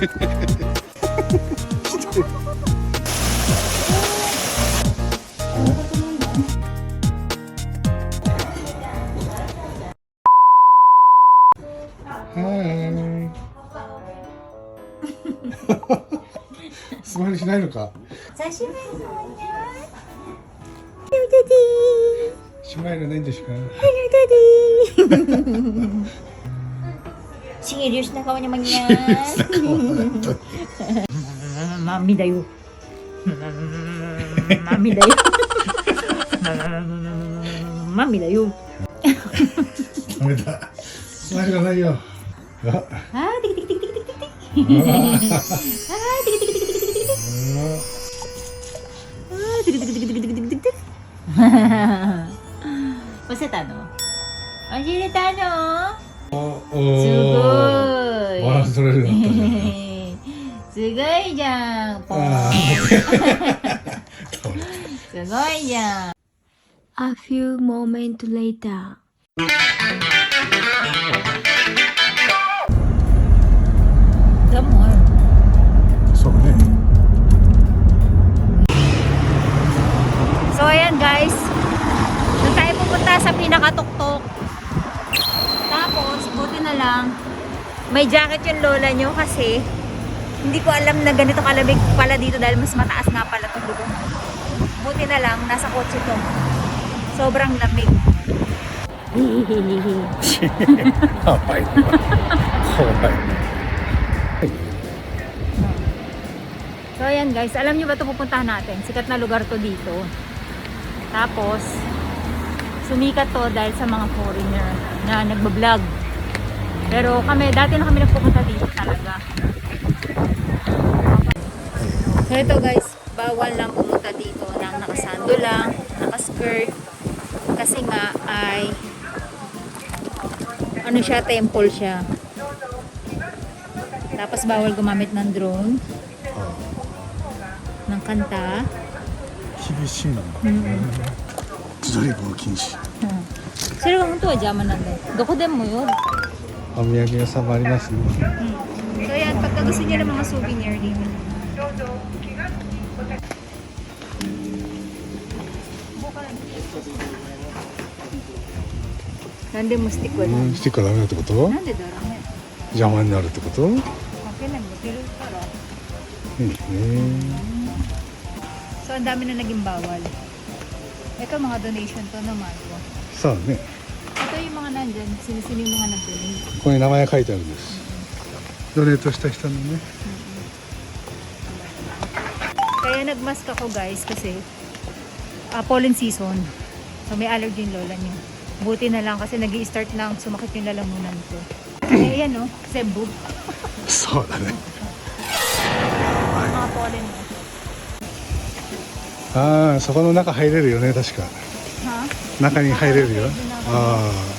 はい素回りしないのか？久しぶりだもハね。Hello, Daddy. しまいのないんでしか Hello, ィー Serious na ka naman yan. Serious na ka naman. Mami dayo. Mami dayo. Mami dayo. Mami da. Mami da dayo. Ah, tik tik tik tik tik tik tik. Ah, tik tik tik tik tik tik tik. Ah, tik tik tik tik tik tik tik tik. Basta tano. Ang sinitano. tano? お、お Sugoi. バランス取れるようになったね。すごいじゃん。ポンあすごいじゃん。 A few moments later. だもん。あ、そうね。 So ayan guys, doon tayo pupunta sa pinakatuktok. na lang. May jacket yung lola nyo kasi hindi ko alam na ganito kalamig pala dito dahil mas mataas nga pala itong lubong. Buti na lang, nasa kotse to. Sobrang lamig. Kapay naman. So ayan guys, alam nyo ba ito pupuntahan natin? Sikat na lugar to dito. Tapos, sumikat to dahil sa mga foreigner na nagbablog. Pero kami, dati na kami nagpupunta dito talaga. So ito guys, bawal lang pumunta dito ng nakasando lang, nakaskirt. Kasi nga ay ano siya, temple siya. Tapos bawal gumamit ng drone. Ng kanta. Kibishin. Mm-hmm. Sorry po, kinshi. Hmm. それは本当は邪魔なんだよ。どこでもよ。お土産屋さんもありますよ、うん、so yan, pagka gusto niya ng mga souvenir dito なんでもスティックはダメスティックはダメだってことなんでだろうね邪魔になるってこと関係ない持てるからいいね、so ang dami na naging bawal. Ito mga donation to naman ko so, そうねyung mga nandyan, sinisino yung mga nag-donate. ここに名前書いてあるんです。ドネートした人のね。 Kaya nagmask ako guys kasi uh, pollen season. So may allergy yung lola niyo. Buti na lang kasi nag start lang sumakit yung lalamunan ko. Eh yan no, Cebu. そうだね。 Mga pollen mo. ああ、そこの中入れるよね、確か。 Ha? 中に入れるよ。ああ。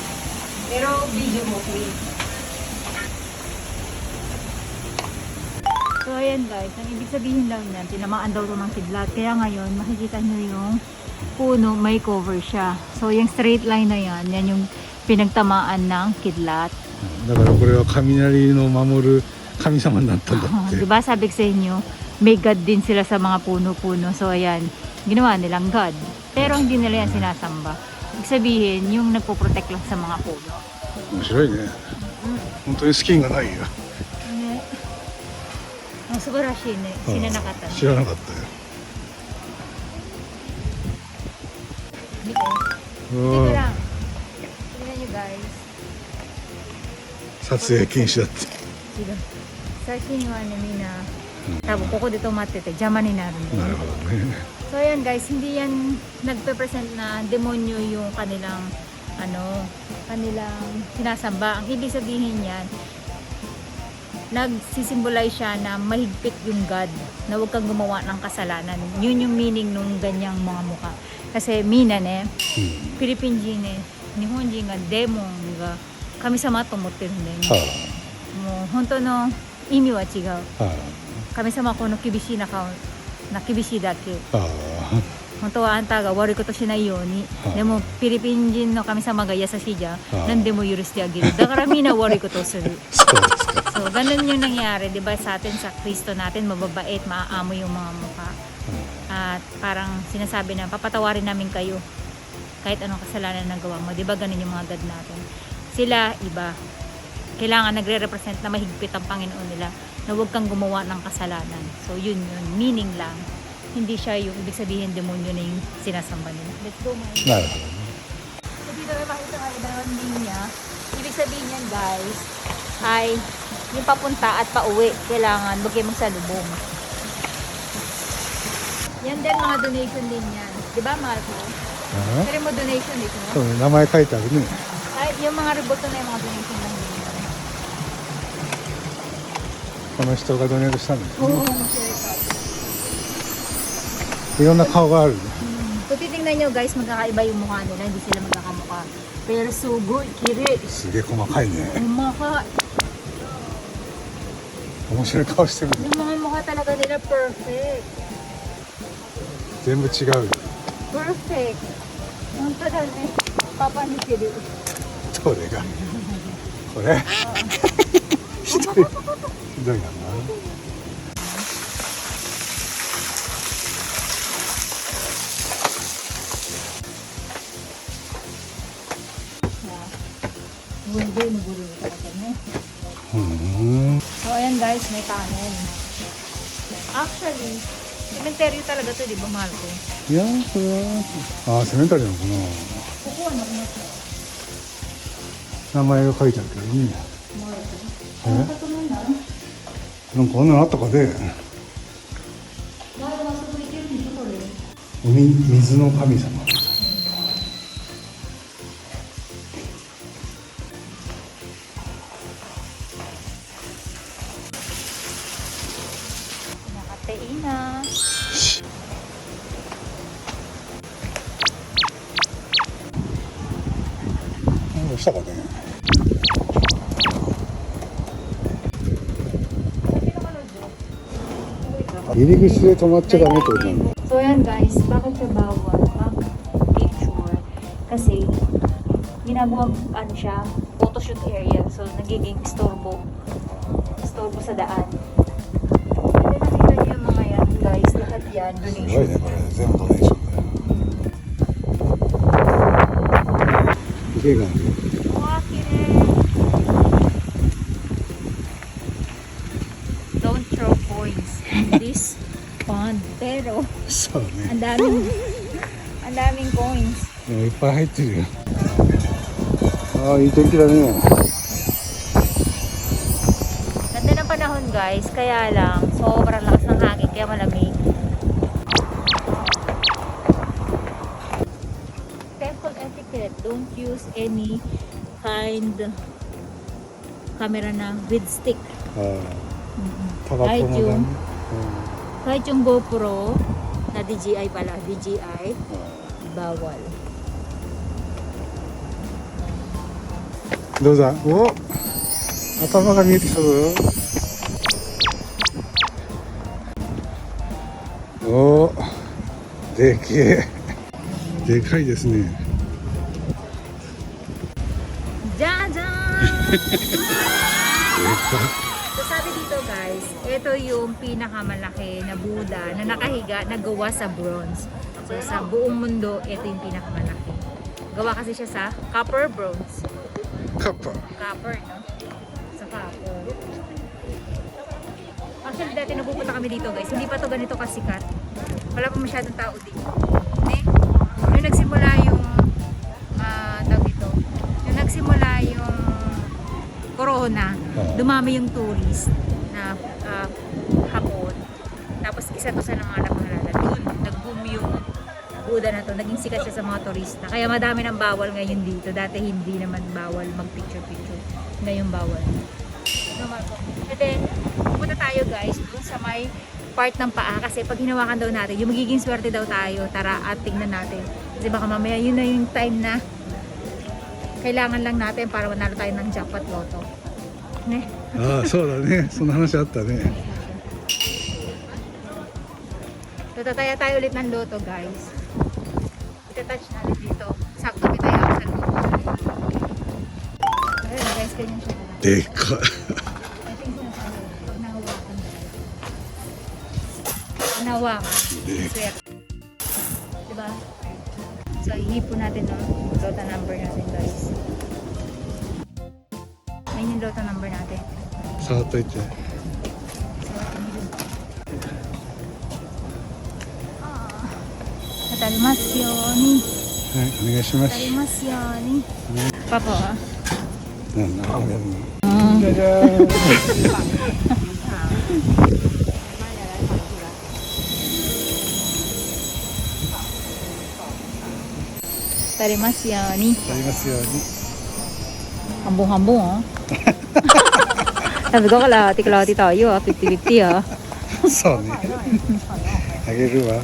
Pero video mo, okay. So ayan guys, ang ibig sabihin lang yan, tinamaan daw to ng kidlat. Kaya ngayon, makikita nyo yung puno, may cover siya. So yung straight line na yan, yan yung pinagtamaan ng kidlat. だからこれは雷の守る神様になったんだ Ah, って di。ba sabi ko sa inyo, may God din sila sa mga puno-puno. So ayan, ginawa nilang God. Pero hindi nila yan sinasamba. Ibig sabihin, yung nagpo-protect lang さまがこう面白いね、うん、本当に資金がないよ、ね、あ素晴らしいね知らなかったね知らなかったよ見て見てごらん guys 撮影禁止だって違う最近はねみんな多分ここで止まってて邪魔になるんだなるほどね So ayan guys, hindi yan nagpe-present na demonyo yung kanilang ano, kanilang sinasamba. Ang ibig sabihin yan, nagsisimbolize siya na mahigpit yung God, na huwag kang gumawa ng kasalanan. Yun yung meaning nung ganyang mga muka. Kasi minan eh, hmm. Philippine Jin eh, Nihonji nga, demon nga, kami sama tomotte runden. Ah. Mo, honto no imi wa chigau. Ah. Kami sama ko no kibishi na kao 本当の意味は違う。あ。は神様はこの厳しい中をな厳しいだけ。あ。は本当はあんたが悪いことしないように、はいでもフィリピン人の神様が優しいじゃん、はい何でも許してあげるだからみんな悪いことをするあ。そうですか。 so ganun yung nangyari di ba sa atin sa Kristo natin mababait maaamo yung mga mukha at parang sinasabi na papatawarin namin kayo kahit anong kasalanan na gawa mo di ba ganun yung mga God natin sila iba kailangan nagre-represent na mahigpit ang Panginoon nila na huwag kang gumawa ng kasalanan. So yun yun, meaning lang. Hindi siya yung ibig sabihin demonyo na yung sinasamba nila. Let's go, Mike. No. So dito may makita nga dalawang linya. Ibig sabihin yan, guys, ay yung papunta at pauwi, kailangan huwag kayo magsalubong. Yan din mga donation din yan. Di ba, Marco? Uh-huh. Pero mo donation dito. So, naman kayo tayo. Eh. Ay, yung mga rebulto na yung mga donation din. この人がドネートしたんですね。Oo, masaya ka. いろんな顔があるね。 Kung titingnan nyo guys, magkakaiba yung mukha nila, hindi sila magkakamukha. Pero sugoy, kiri, すげえ細かいね。 umaka. 面白い顔してるね。 Yung mga mukha talaga nila perfect. 全部違うよ。 Perfect. 本当だね。パパ似てる。どれが。これ。ひど だよな Hmm. So, ayan guys, may kanin. Actually, cemetery talaga to, di ba, Marco? Yeah, yeah. Ah, cemetery なのかなここはなくなった。名前が書いてあるけどね。マルコえなんかあんなのあったかで、ね、水の神様。したかね。入り口で止まっちゃダメってことなんだ。 So yan guys, bakit siya bawal mag-picture? Kasi ginagawa ano siya, photoshoot area. So nagiging istorbo. Istorbo sa daan. Hindi nakita niyo yung mga yan guys, lahat yan, すごい donation. ね、これ全部ドネーションだよ。池がある。 Wow, dami. Ang daming, ang daming coins. May pahit yun. Ah, oh, itong kila niya. Ganda ng panahon guys, kaya lang sobrang lakas ng hangin kaya malamig. Temple etiquette, don't use any kind camera na with stick. Ah. Uh, mm -hmm. Kahit yung, uh, yung GoPro, DGI pala, DGI, bawal. どうだ？お、頭が見えてきたぞ。お、でけえ、でかいですね。じゃじゃ。ito yung pinakamalaki na Buddha na nakahiga na gawa sa bronze. So sa buong mundo, ito yung pinakamalaki. Gawa kasi siya sa copper bronze. Copper. Copper, no? Sa copper. Actually, dati napupunta kami dito, guys. Hindi pa to ganito kasikat. Wala pa masyadong tao dito. Okay? Nung nagsimula yung uh, tawag dito, nung nagsimula yung corona, dumami yung tourist. isa to sa mga napangalala. Doon, nag-boom yung Buddha na to. Naging sikat siya sa mga turista. Kaya madami ng bawal ngayon dito. Dati hindi naman bawal mag-picture-picture. Ngayon bawal. Ano, Marco? And then, pupunta tayo guys dun sa may part ng paa kasi pag hinawakan daw natin, yung magiging swerte daw tayo. Tara at tingnan natin. Kasi baka mamaya yun na yung time na kailangan lang natin para manalo tayo ng jackpot lotto. Ne? ああそうだねそんな話あったね Tatataya tayo ulit ng loto guys. Itatouch natin dito. Sakto may tayo sa loto. Ayun guys, ganyan siya. Teka. Nawa. Diba? So, ihipo natin ang lota number natin, guys. Ayun yung lota number natin. Sa ito. といて Natali mas yun. はいお願いしま Natali す mas yun. Papo, ha? なんだこれじゃじゃーん Tarimas yani. ありますように Hambong-hambong, oh. Sabi ko, kalahati-kalahati tayo, ah. 50-50, ah. そうねあげるわ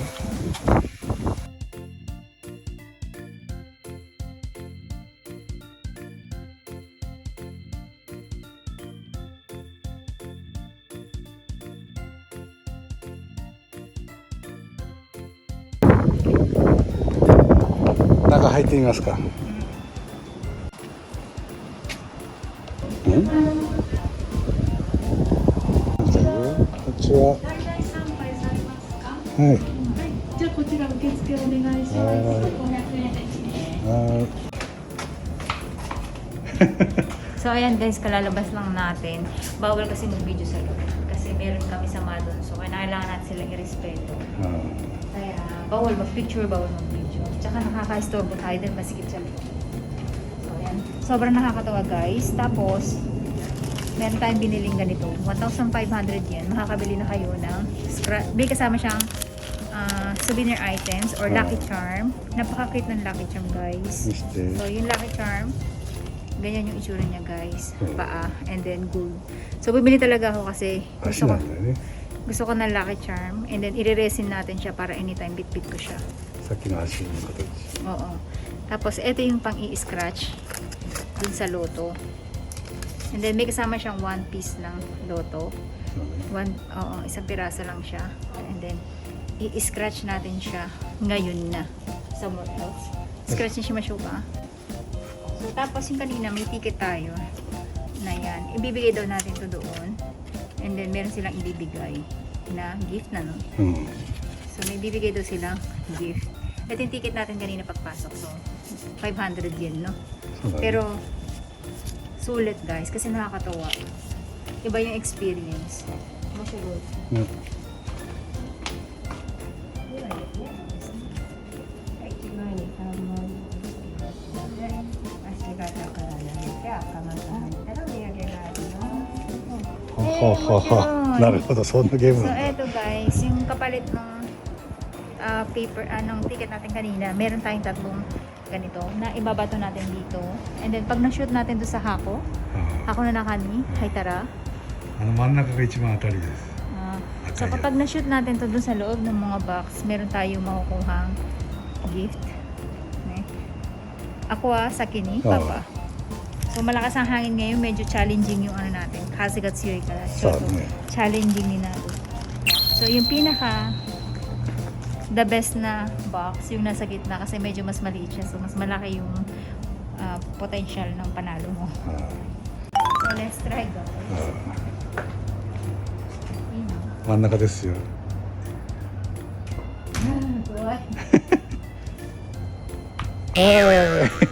中入ってみますか。うん。じゃあこんにちは。はい。じゃあこちら受付お願いしはます。い500円ですね。はい。 So, ayan guys, kalalabas lang natin. Bawal kasi mag-video sa loob. Kasi meron kami sama doon. So, kailangan natin silang irespeto. あ Kaya, bawal mag-picture, bawal mag-video. Tsaka nakaka-istorbo tayo din masikip sa likod. So, ayan. Sobrang nakakatawa guys. Tapos, meron tayong biniling ganito. 1,500 yen. Makakabili na kayo ng scratch. May kasama siyang uh, souvenir items or lucky charm. Napaka-cute ng lucky charm guys. So, yung lucky charm, ganyan yung itsura niya guys. Paa and then gold. So, bibili talaga ako kasi gusto ko, gusto ko ng lucky charm. And then, ire-resin natin siya para anytime bit-bit ko siya sa kinasya yung cottage. Oo. Tapos, ito yung pang i-scratch dun sa loto. And then, may kasama siyang one piece ng loto. One, oo, isang pirasa lang siya. And then, i-scratch natin siya ngayon na. Somewhere else. Scratch na siya masyuka. So, tapos yung kanina, may ticket tayo na yan. Ibibigay daw natin to doon. And then, meron silang ibibigay na gift na, no? Hmm. So, may bibigay daw silang gift. Ito yung ticket natin kanina pagpasok. So, 500 yen, no? そうだね。 Pero, sulit guys, kasi nakakatawa. Iba yung experience. Masyagod. うん。 ほほほほ。なるほど、そんなゲーム So, なんだ。 eto paper, ah, anong ticket natin kanina, meron tayong tatlong ganito na ibabato natin dito. And then pag na-shoot natin doon sa hako, ah. hako na nakani, ah. haitara. Ano man nakakaichi mga tali desu. So kapag na-shoot natin to doon sa loob ng mga box, meron tayong makukuhang gift. Eh. Okay. Aqua sa kini, oh. papa. So malakas ang hangin ngayon, medyo challenging yung ano natin. Kasi katsuri ka. So, challenging din natin. So yung pinaka the best na box, yung nasa gitna kasi medyo mas maliit siya. So, mas malaki yung ah, potential ng panalo mo. あ So, let's try guys. あ Yun. 真ん中ですよ。 Good. はい。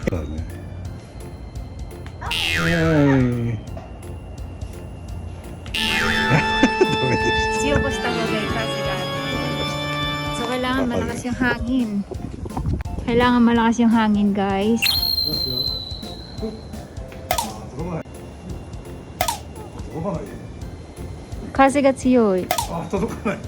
そうだね。はい。 Kailangan malakas yung hangin guys. Kasi ga tsuyoy. Ah, todokanai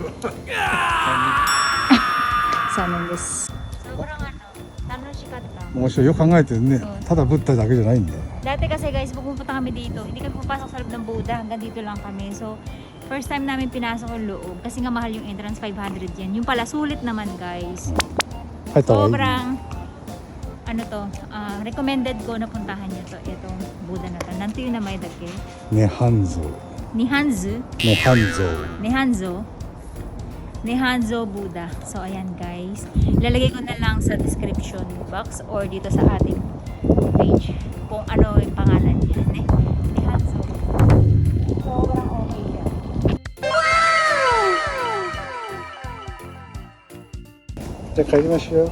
Sana desu. Sobrang ano, tanoshikatta. Mga yo kangaete rin ne. Tada Buddha dake janai nda. Dati kasi guys, pupunta kami dito. Hindi kami pupasok sa loob ng Buddha, hanggang dito lang kami. So, first time namin pinasok ang loob kasi nga mahal yung entrance 500 yan. Yung pala sulit naman guys. Ito. Sobrang ano to, uh, recommended ko na puntahan niyo to, itong Buddha na to. Nanto yung namay dake? Nehanzo. Nihanzu? Nehanzo. Nehanzo. Nehanzo Buddha. So, ayan guys. Lalagay ko na lang sa description box or dito sa ating page kung ano yung pangalan niya. Eh? Teka, hindi masyo.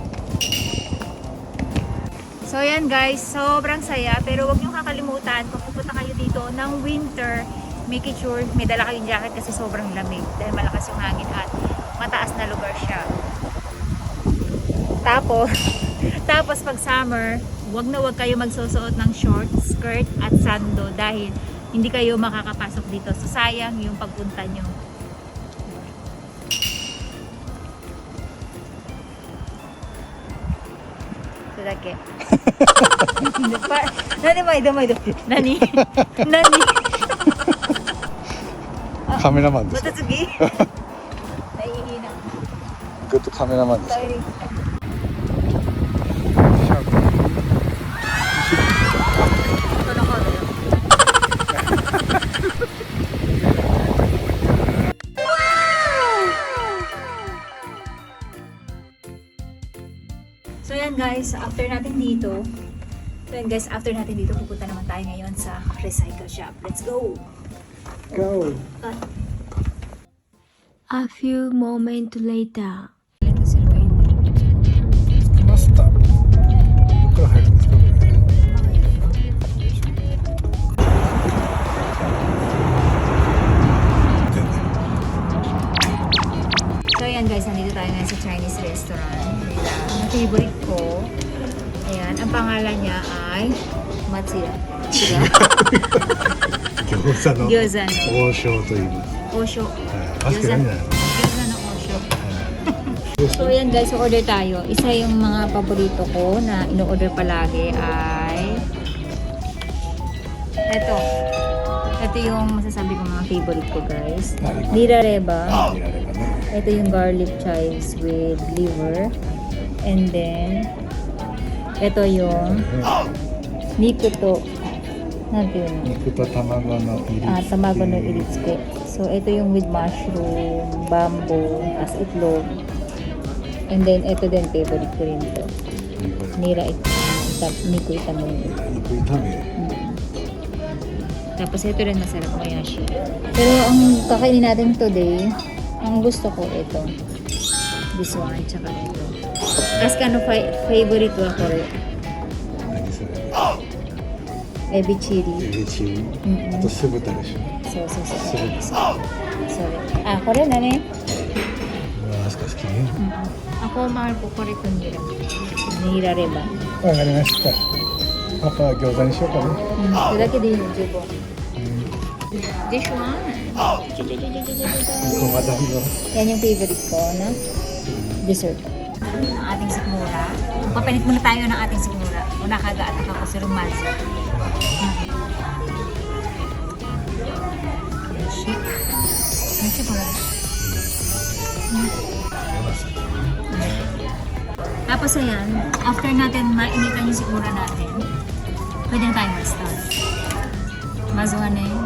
So yan guys, sobrang saya. Pero wag niyo kakalimutan, kung pupunta kayo dito ng winter, make it sure may dala kayong jacket kasi sobrang lamig dahil malakas yung hangin at mataas na lugar siya. Tapos, tapos pag summer, wag na wag kayo magsusuot ng short, skirt at sando dahil hindi kayo makakapasok dito. So sayang yung pagpunta nyo. ぱ何毎度毎度何？何？カメラマンですか？また次. グッドカメラマンです dito, so yan guys, after natin dito, pupunta naman tayo ngayon sa recycle shop. Let's go! Go! A few moments later. Matsira. Sila? 餃子の Gyoza no 王将と言います、 Osho. はい、確かにね Gyoza no Osho. So ayan guys, so order tayo. Isa yung mga paborito ko na ino-order palagi ay ito. Ito yung masasabi ko mga favorite ko guys. Nira Reba. 見らればね Ito yung garlic chives with liver. And then, ito yung nikuto. Ano yun? 肉と卵の入り Ah, tamago no iritsuke. So, ito yung with mushroom, bamboo, as itlog. And then, ito din, favorite ko rin to. Nira ito. Tap, niku itamon. 肉炒め Tapos ito rin masarap mayashi. Pero ang kakainin natin today, ang gusto ko ito. This one, tsaka ito. As ka ano fa- favorite wa ko rin. 何それ Ebi chili. エビチリ Mm-mm. あと酢豚でしょ So, so, so. 酢豚 Sorry. Ah, ko rin, ano eh? うわあすか好きね Mm-mm. Ako, mahal ko ko rin itong nira. Nira rin ba? わかりましたパパは餃子にしようかね Mm. Ito dake din yung jubo. うん This one. ごま団子 Yan yung favorite ko na dessert. Ang ating sikmura. Papanit muna tayo ng ating sikmura. Una kaga at ako si Rumaza. Tapos ayan, after natin mainitan yung sikmura natin, pwede na tayo mag-start. Mazuha na yun.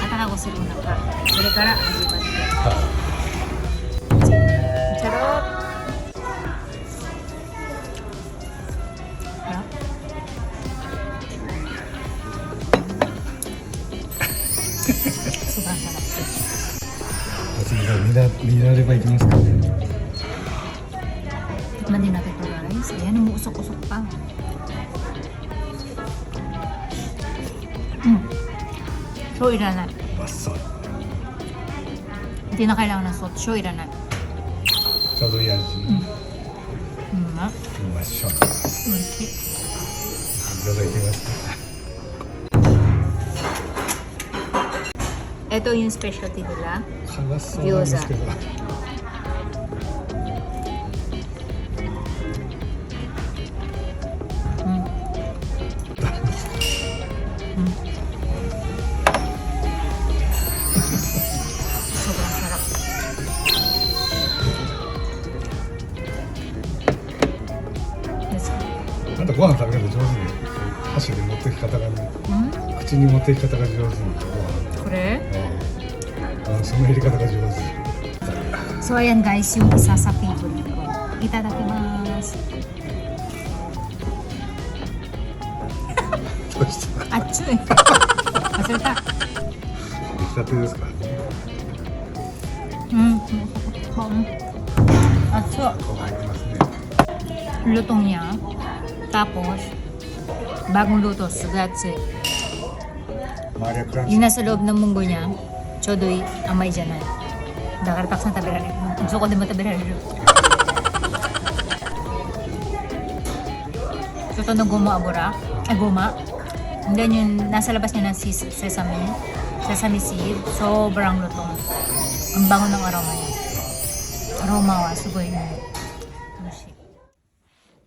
At ako si Runa pa. Pero kara, ajibat. だリーダーレバー行きますか Tikman din natin ito guys. Ayan, umuusok-usok pa. Mm. So, いらない。バッサリ Hindi na kailangan ng salt. So, いらない。ちょうどいい味、い Mm. きましょういただきます Ito yung specialty nila. Kalas sa gyoza. ご飯食べ方上手に箸で持っていき方がね、うん、口に持っていき方が上手に。So, ayan guys, yung isa sa favorite ko. Itadakimasu. Achoo eh. Masarita. Masarita desu ka? Hmm. Achoo. Luto niya. Tapos, bagong luto. So, that's it. Yung nasa loob ng munggo niya, chodoy amay dyan na. Dakar taksan tabirari. Gusto ko din mo tabirari. So, ito na guma abura. Ay, guma. And then, yung nasa labas niya ng sesame. Sesame seed. Sobrang lutong. Ang bango ng aroma niya. Aroma wa, sugoy. Sushi.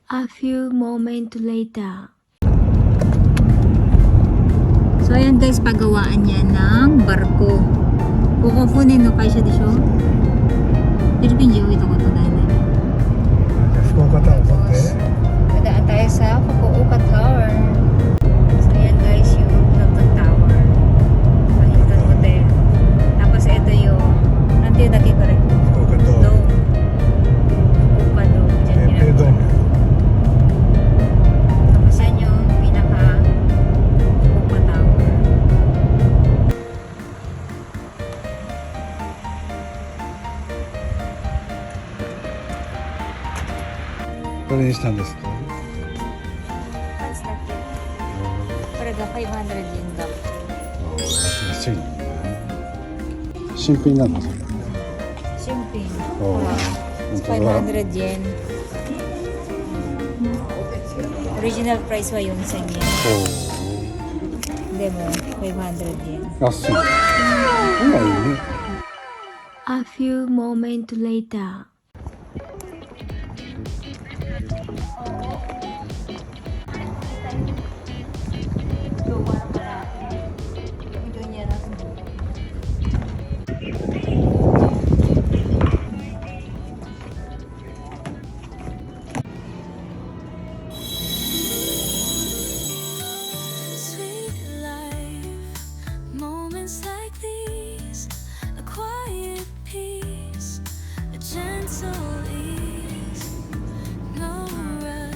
A few moments later. So, ayan guys, pagawaan niya ng barko. Kukufunin no, kaisha de sho? Philippine Joey ito ko ito dahil. じゃあ福岡タワー取って Dadaan tayo sa Fukuoka Tower. Simpi na. Simpi. Oo. Oh. It's 500 yen. Original price wa yung sa yen. Oo. Oh. Demo, 500 yen. Kasi. Wow! A few moments later.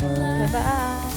Bye-bye.